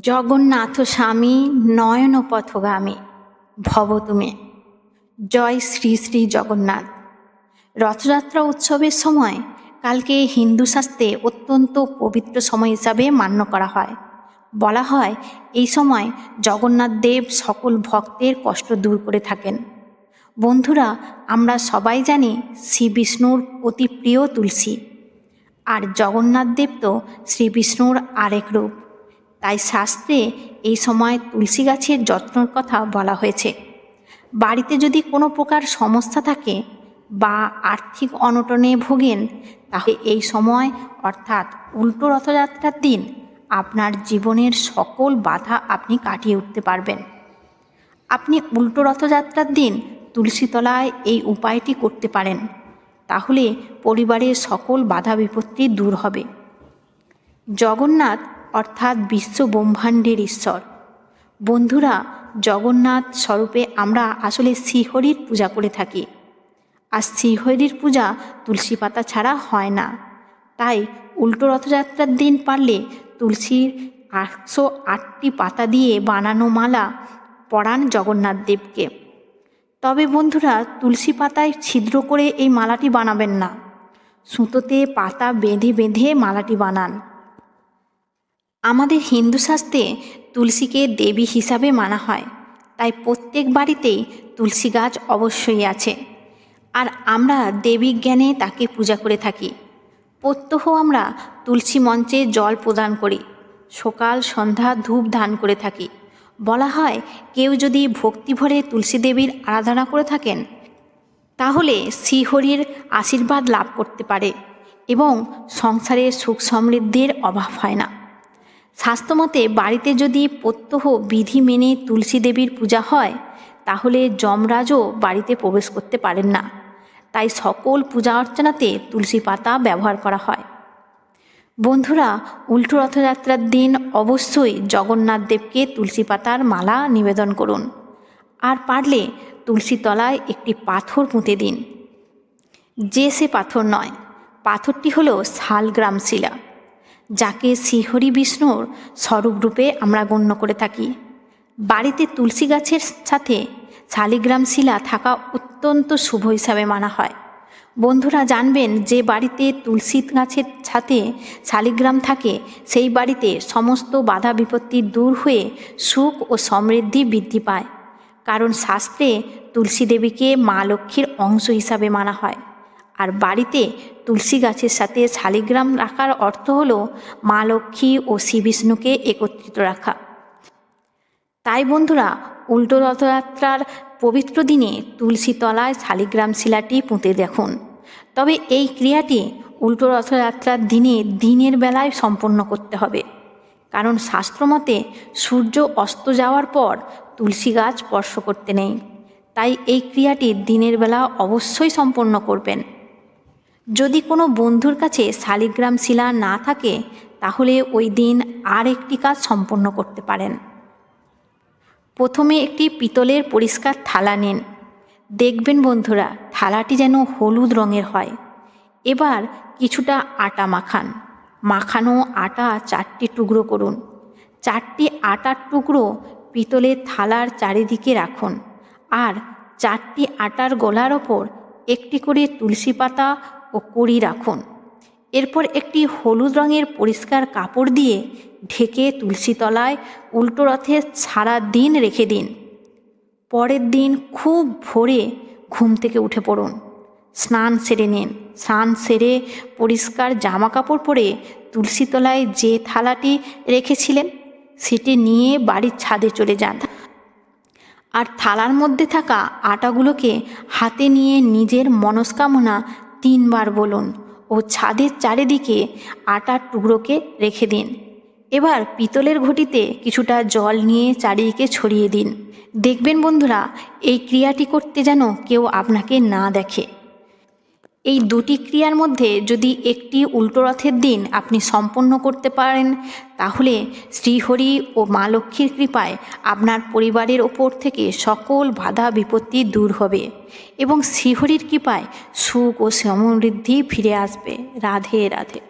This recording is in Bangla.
জগন্নাথ স্বামী নয়ন পথগামী ভব তুমি। জয় শ্রী শ্রী জগন্নাথ। রথযাত্রা উৎসবের সময় কালকে হিন্দু শাস্ত্রে অত্যন্ত পবিত্র সময় হিসাবে মান্য করা হয়। বলা হয়, এই সময় জগন্নাথ দেব সকল ভক্তের কষ্ট দূর করে থাকেন। বন্ধুরা, আমরা সবাই জানি শ্রী বিষ্ণুর অতি প্রিয় তুলসী। আর জগন্নাথ দেব তো শ্রী বিষ্ণুর আরেক রূপ। তাই শাস্ত্রে এই সময় তুলসী গাছের যত্নর কথা বলা হয়েছে। বাড়িতে যদি কোনো প্রকার সমস্যা থাকে বা আর্থিক অনটনে ভোগেন, তাহলে এই সময় অর্থাৎ উল্টো রথযাত্রার দিন আপনার জীবনের সকল বাধা আপনি কাটিয়ে উঠতে পারবেন। আপনি উল্টো রথযাত্রার দিন তুলসীতলায় এই উপায়টি করতে পারেন। তাহলে পরিবারের সকল বাধা বিপত্তি দূর হবে। জগন্নাথ অর্থাৎ বিশ্ব ব্রহ্মাণ্ডের ঈশ্বর। বন্ধুরা, জগন্নাথ স্বরূপে আমরা আসলে শ্রীহরির পূজা করে থাকি। আর শ্রীহরির পূজা তুলসী পাতা ছাড়া হয় না। তাই উল্টো রথযাত্রার দিন পারলে তুলসীর একশো আটটি পাতা দিয়ে বানানো মালা পরান জগন্নাথ দেবকে। তবে বন্ধুরা, তুলসী পাতায় ছিদ্র করে এই মালাটি বানাবেন না। সুতোতে পাতা বেঁধে বেঁধে মালাটি বানান। আমাদের হিন্দু শাস্ত্রে তুলসীকে দেবী হিসাবে মানা হয়। তাই প্রত্যেক বাড়িতেই তুলসী গাছ অবশ্যই আছে। আর আমরা দেবী জ্ঞানে তাকে পূজা করে থাকি। প্রত্যহ আমরা তুলসী মঞ্চে জল প্রদান করি। সকাল, সন্ধ্যা ধূপ দান করে থাকি। বলা হয়, কেউ যদি ভক্তি ভরে তুলসী দেবীর আরাধনা করে থাকেন, তাহলে শ্রীহরির আশীর্বাদ লাভ করতে পারে এবং সংসারে সুখ সমৃদ্ধির অভাব হয় না। স্বাস্থ্যমতে বাড়িতে যদি প্রত্যহ বিধি মেনে তুলসী দেবীর পূজা হয়, তাহলে যমরাজও বাড়িতে প্রবেশ করতে পারেন না। তাই সকল পূজা অর্চনাতে তুলসী পাতা ব্যবহার করা হয়। বন্ধুরা, উল্টো রথযাত্রার দিন অবশ্যই জগন্নাথ দেবকে তুলসী পাতার মালা নিবেদন করুন। আর পারলে তুলসী তলায় একটি পাথর পুঁতে দিন। যে সে পাথর নয়, পাথরটি হলো শালগ্রাম শিলা। যাকে শ্রীহরি বিষ্ণুর স্বরূপরূপে আমরা গণ্য করে থাকি। বাড়িতে তুলসী গাছের সাথে শালিগ্রাম শিলা থাকা অত্যন্ত শুভ হিসাবে মানা হয়। বন্ধুরা জানবেন যে বাড়িতে তুলসী গাছের সাথে শালিগ্রাম থাকে, সেই বাড়িতে সমস্ত বাধা বিপত্তি দূর হয়ে সুখ ও সমৃদ্ধি বৃদ্ধি পায়। কারণ শাস্ত্রে তুলসী দেবীকে মা লক্ষ্মীর অংশ হিসাবে মানা হয়। আর বাড়িতে তুলসী গাছের সাথে শালিগ্রাম রাখার অর্থ হল মা লক্ষ্মী ও শ্রীবিষ্ণুকে একত্রিত রাখা। তাই বন্ধুরা, উল্টো রথযাত্রার পবিত্র দিনে তুলসী তলায় শালিগ্রাম শিলাটি পুঁতে দেখুন। তবে এই ক্রিয়াটি উল্টো রথযাত্রার দিনে দিনের বেলায় সম্পন্ন করতে হবে। কারণ শাস্ত্রমতে সূর্য অস্ত যাওয়ার পর তুলসী গাছ স্পর্শ করতে নেই। তাই এই ক্রিয়াটি দিনের বেলা অবশ্যই সম্পন্ন করবেন। যদি কোনো বন্ধুর কাছে শালিগ্রাম শিলা না থাকে, তাহলে ওই দিন আর একটি কাজ সম্পন্ন করতে পারেন। প্রথমে একটি পিতলের পরিষ্কার থালা নিন। দেখবেন বন্ধুরা, থালাটি যেন হলুদ রঙের হয়। এবার কিছুটা আটা মাখান। মাখানো আটা চারটি টুকরো করুন। চারটি আটার টুকরো পিতলের থালার চারিদিকে রাখুন। আর চারটি আটার গলার ওপর একটি করে তুলসী পাতা ও কড়ি রাখুন। এরপর একটি হলুদ রঙের পরিষ্কার কাপড় দিয়ে ঢেকে তুলসী তলায় উল্টো রথে সারা দিন রেখে দিন। পরের দিন খুব ভোরে ঘুম থেকে উঠে পড়ুন। স্নান সেরে নিন। স্নান সেরে পরিষ্কার জামা কাপড় পরে তুলসী তলায় যে থালাটি রেখেছিলেন, সেটি নিয়ে বাড়ির ছাদে চলে যান। আর থালার মধ্যে থাকা আটাগুলোকে হাতে নিয়ে নিজের মনস্কামনা তিনবার বলুন ও ছাদের চারিদিকে আটার টুকরোকে রেখে দিন। এবার পিতলের ঘটিতে কিছুটা জল নিয়ে চারিদিকে ছড়িয়ে দিন। দেখবেন বন্ধুরা, এই ক্রিয়াটি করতে যেন কেউ আপনাকে না দেখে। এই দুটি ক্রিয়ার মধ্যে যদি একটি উল্টো রথের দিন আপনি সম্পন্ন করতে পারেন, তাহলে শ্রীহরি ও মা লক্ষ্মীর কৃপায় আপনার পরিবারের ওপর থেকে সকল বাধা বিপত্তি দূর হবে এবং শ্রীহরির কৃপায় সুখ ও সমৃদ্ধি ফিরে আসবে। রাধে রাধে।